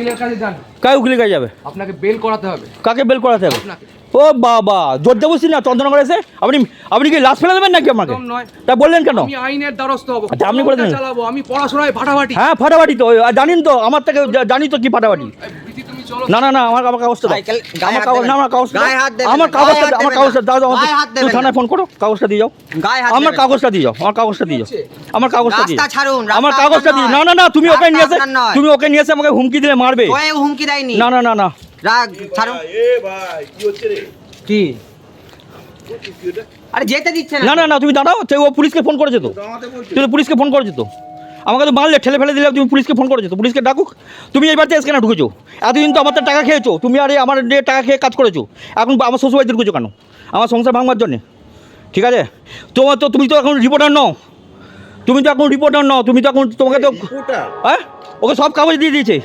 উকিলের কাছে যান। কাকে উকিলের কাছে যাবে? আপনাকে বেল করাতে হবে। কাকে বেল করাতে হবে? ও বাবা জোর দেবসি না? চন্দ্রনগর এসে? আপনি আপনি কি লাশ ফেলে দেবেন নাকি আমাকে? তা বললেন কেন? আমি আইনের দ্বারস্থ হব। আচ্ছা, আপনি বলে দেন চালাবো? আমি পড়াশোনায় ফাটাফাটি। হ্যাঁ ফাটাফাটি তো। জানিন তো আমার থেকে জানি তো কি ফাটাফাটি। না না না আমার আমার কাগজটা দাও। আমার কাগজ না। আমার কাগজটা আমার কাগজটা আমার কাগজটা দাও দাও তুমি থানায় ফোন করো কাগজটা দিয়ে যাও। আমার কাগজটা দিয়ে যাও আমার কাগজটা দিয়ে যাও। আমার কাগজটা দিয়ে আমার কাগজটা দিয়ে না না না তুমি ওকে নিয়ে এসে তুমি ওকে নিয়ে এসে আমাকে হুমকি দিলে মারবে। হুমকি দেয়নি। না না না না। রাগ ছাড়ুন। কি আরে যেতে দিচ্ছে না না না তুমি দাঁড়াও তো ও পুলিশকে ফোন করেছে তো। তুমি পুলিশকে ফোন করেছে তো। আমাকে তো মারলে ঠেলে ফেলে দিলে তুমি পুলিশকে ফোন করেছ তো পুলিশকে ডাকুক। তুমি এই বাড়িতে এসে কেন ঢুকেছো? এতদিন তো আমার তো টাকা খেয়েছো তুমি আর আমার টাকা খেয়ে কাজ করেছ এখন আমার শ্বশুরবাড়িতে ঢুকেছো কেন? আমার সংসার ভাঙবার জন্যে। ঠিক আছে? তোমার তো তুমি তো এখন রিপোর্টার নও। তুমি তো এখন রিপোর্টার নও তুমি তো এখন তোমাকে তো হ্যাঁ? ওকে সব কাগজ দিয়ে দিয়েছে।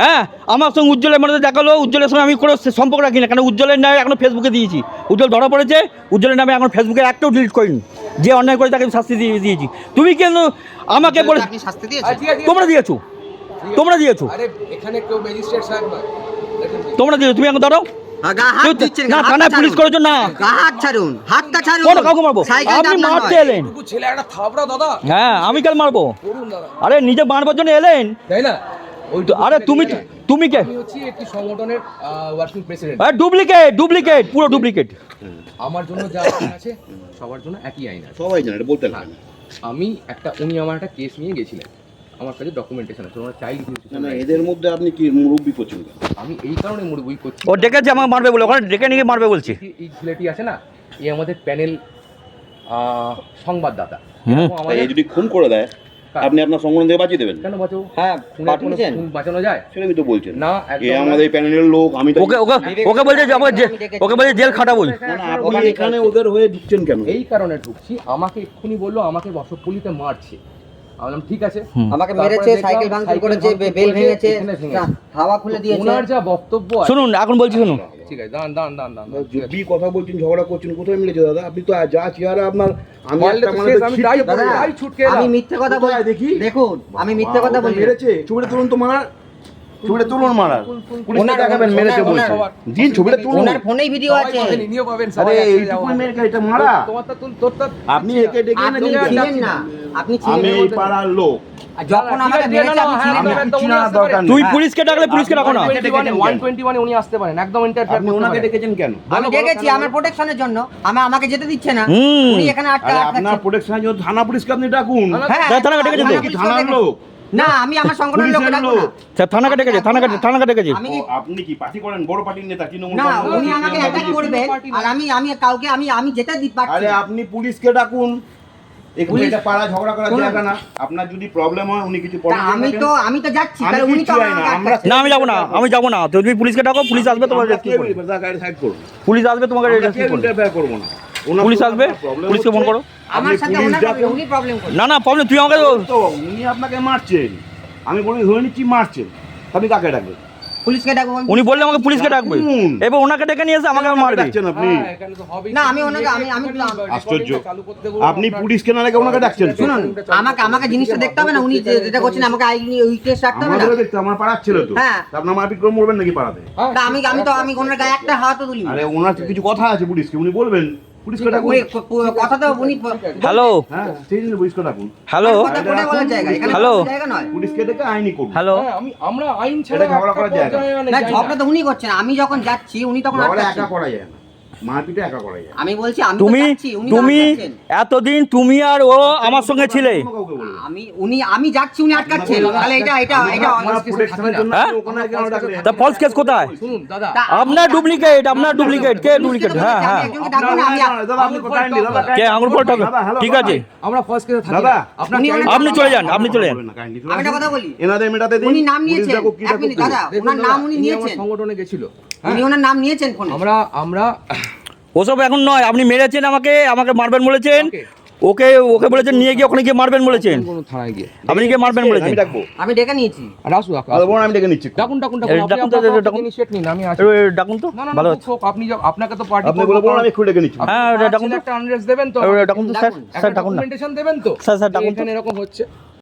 হ্যাঁ? আমার সঙ্গে উজ্জ্বলের মধ্যে দেখাল উজ্জ্বলের সঙ্গে আমি কোনো সম্পর্ক রাখি না কারণ উজ্জ্বলের নামে এখনও ফেসবুকে দিয়েছি। উজ্জ্বল ধরা পড়েছে উজ্জ্বলের নামে এখন ফেসবুকে একটাও ডিলিট করিনি। যে অন্যায় করে তাকে আমি শাস্তি দিয়ে দিয়েছি। তুমি কেন আমাকে বলে শাস্তি ঠিক আছে। তোমরা দিয়েছ। তোমরা দিয়েছ। এখানে কেউ ম্যাজিস্ট্রেট সাহেব তোমরা দিয়েছ। তুমি এখন দাঁড়াও। আর গা হাত তুমি- দিচ্ছেন না, হাতটা থানায় পুলিশ করেছ না। গা হাত ছাড়ুন হাতটা ছাড়ুন। কোন কাউকে মারবো। সাইকেলটা আপনি আপনার মারতে নয়। এলেন। এটুকু ছেলে একটা থাবড়া দাদা। হ্যাঁ আমি কেন মারবো? আরে নিজে মারবার জন্য এলেন। তাই না? ওই তো আরে তুমি তুমি কে? আমি হচ্ছি একটি সংগঠনের ওয়ার্কিং প্রেসিডেন্ট ডুপ্লিকেট ডুপ্লিকেট পুরো ডুপ্লিকেট আমার জন্য যা আইন আছে সবার জন্য একই আইন আছে। সবাই জানে এটা বলতে লাগে না। আমি একটা উনি আমার একটা কেস নিয়ে গেছিলেন। আমার কাছে ডকুমেন্টেশন আছে ওনার চাইল্ড না না এদের মধ্যে আপনি কি মুরব্বী করছেন আমি এই কারণে মুরবই করছি। ও ডেকেছে আমাকে মারবে বলে ওখানে ডেকে নিয়ে মারবে বলছি। এই- ছেলেটি আছে না এই আমাদের প্যানেল সংবাদদাতা। আমাদের যদি খুন করে দেয় আপনি আপনার সংগঠন থেকে বাঁচিয়ে দেবেন। কেন বাঁচাবো? হ্যাঁ পাঠিয়েছেন বাঁচানো যায়? সেটা আমি তো বলছেন না এ আমাদের প্যানেলের লোক আমি ওকে ওকে ওকে বলছে যে আমাকে জে- ওকে বলছে জেল খাটাবোই না, না, আপনি এখানে ওদের হয়ে ঢুকছেন কেন? এই কারণে ঢুকছি আমাকে এক্ষুনি বলল আমাকে বসতপুলিতে মারছে। আমি বললাম ঠিক আছে আমাকে মেরেছে সাইকেল ভাঙচুর করেছে বেল ভেঙেছে হাওয়া খুলে দিয়েছে। ওনার যা বক্তব্য শুনুন এখন বলছি শুনুন। ঠিক আছে দাঁড়ান দাঁড়ান দাঁড়ান দাঁড়ান ঠিক কথা বলছেন ঝগড়া করছেন কোথায় মিলেছে দাদা? আপনি তো যা চেহারা আপনার আমি একটা মানে আমি দাদা, যাই। ছুটকে আমি। মিথ্যে কথা বলি দেখি? দেখুন আমি মিথ্যে কথা বলি। মেরেছে ছবিটা তুলুন তো মারার ছবিটা তুলুন মারার পুলিশে দেখাবেন মেরেছে বলছে। দিন ছবিটা তুলুন। ওনার ফোনেই ভিডিও আছে। পাবেন, পাবেন, আরে এইটুকু মেরে এটা মারা তোমার তো তুল- তোর তো- আপনি একে ডেকে আপনি ছিলেন না। আপনি ছিলেন এই পাড়ার লোক। যখন আমাকে মেরেছে না, আপনি না, ছিলেন না। একদম কিছু উনি না আসতে দরকার পারেন। নেই। তুই। পুলিশকে ডাকলে পুলিশকে ডাকো না। 121 121 উনি আসতে পারেন একদম ইন্টারফেয়ার আপনি ওনাকে ডেকেছেন কেন? আমি ডেকেছি আমার প্রোটেকশনের জন্য। আমি আমাকে যেতে দিচ্ছে না। উনি এখানে আটকা আপনার প্রোটেকশনের জন্য থানা পুলিশকে আপনি ডাকুন। হ্যাঁ থানাকে ডেকেছেন কি থানার লোক। না আমি আমার সংগঠনের লোক ডাকবো না। থানাকে ডেকেছে থানাকে থানাকে ডেকেছে। আমি ও, কি- আপনি কি পার্টি করেন? বড় পার্টির নেতা তৃণমূল না উনি আমাকে অ্যাটাক করবেন আর আমি আমি কাউকে আমি আমি যেতে দিতে পারছি আরে আপনি পুলিশকে ডাকুন। আমি তো আমি তো যাচ্ছি। তাহলে উনি তো কিচ্ছু জানি না, আমাকে আমরা আটকাচ্ছে। না আমি যাব না আমি যাব না। তুমি পুলিশকে ডাকো পুলিশ আসবে করুন। পুলিশ আসবে তোমাকে পুলিশ আসবে? পুলিশকে ফোন করো। না না প্রবলেম তুই আমাকে উনি আপনাকে মারছেন। আমি বলি ধরে নিচ্ছি মারছেন। আপনি কাকে ডাকবেন পুলিশকে ডাকবো আমি। উনি বললে আমাকে পুলিশকে ডাকবে। এবার ওনাকে ডেকে নিয়ে এসে আমাকে মারবে। আপনি? হ্যাঁ, এখানে তো হবেই। না, আমি ওনাকে- আমি- আমি- আশ্চর্য। আপনি পুলিশকে না রেখে ওনাকে ডাকছেন? শুনুন আমাকে আমাকে জিনিসটা দেখতে হবে না উনি যে- যেটা করছেন আমাকে আইনি উইকনেস রাখতে হবে না? দেখতে আমার পাড়ার ছেলে তো। হ্যাঁ। আপনার মারপিট করে মরবেন নাকি পাড়াতে? তা আমি আমি তো আমি ওনার গায়ে একটা হাত তুলি আরে ওনার কিছু কথা আছে পুলিশকে উনি বলবেন। পুলিশকে ডাকুন উনি প- প- কথা তো উনি হ্যালো। হ্যাঁ সেই পুলিশকে ডাকুন হ্যালো। কথা কোথায় বলার জায়গা এখানে হ্যালো। বলার জায়গা নয়। পুলিশকে ডেকে আইনি করুন। হ্যালো। হ্যাঁ, আমি আমরা আইন ছেড়ে ঝগড়া করা। পর্যায়ে মানে না ঝগড়া তো উনি করছেন আমি যখন যাচ্ছি উনি তখন। একা করা যায় না। মারপিটে একা করা যায়। আমি বলছি আমি তুমি তুমি এতদিন তুমি আর ও আমার সঙ্গে ছিলে। আমি উনি আমি যাচ্ছি উনি আটকাচ্ছেন। তাহলে এটা হ্যাঁ? আপনি ওখানে কেন ডাকলেন? তা ফলস কেস কোথায়? শুনুন দাদা। আপনার ডুপ্লিকেট আপনার ডুপ্লিকেট কে ডুপ্লিকেট হ্যাঁ হ্যাঁ। কে আঙুল ফল ঠকে? ঠিক আছে। আমরা কেসে থাকি। দাদা, আপনি চলে যান আপনি চলে যান বলবেন না, kindly চলে আমি একটা কথা বলি। এনাদের মেটাতে দিন। উনি নাম পুলিশ নিয়েছেন। ডাকুক, কি এক ডাকুক মিনিট করুন। দাদা ওনার নাম উনি নিয়েছেন। সংগঠনে গেছিল। উনি ওনার নাম নিয়েছেন ফোনে। আমরা আমরা ওসব এখন নয় আপনি মেরেছেন আমাকে আমাকে মারবেন বলেছেন। ওকে। ওকে বলেছেন নিয়ে গিয়ে ওখানে গিয়ে মারবেন বলেছেন। থানায় গিয়ে। আপনি গিয়ে মারবেন বলেছেন। আমি ডেকে নিয়েছি। আসুক, বলুন, আমি ডেকে নিচ্ছি। ডাকুন ডাকুন ডাকুন আপনি ডাকুন। ডাকুন। নিন আমি আছি ডাকুন তো। ভালো হচ্ছে আপনি যা- আপনাকে তো পার্টি আপনি বলে বলুন আমি একটু ডেকে নিচ্ছি। হ্যাঁ ডাকুন একটা আনরেস্ট দেবেন তো ডাকুন তো স্যার। স্যার ডাকুন না। ডকুমেন্টেশন দেবেন তো। স্যার, স্যার, ডাকুন এরকম হচ্ছে।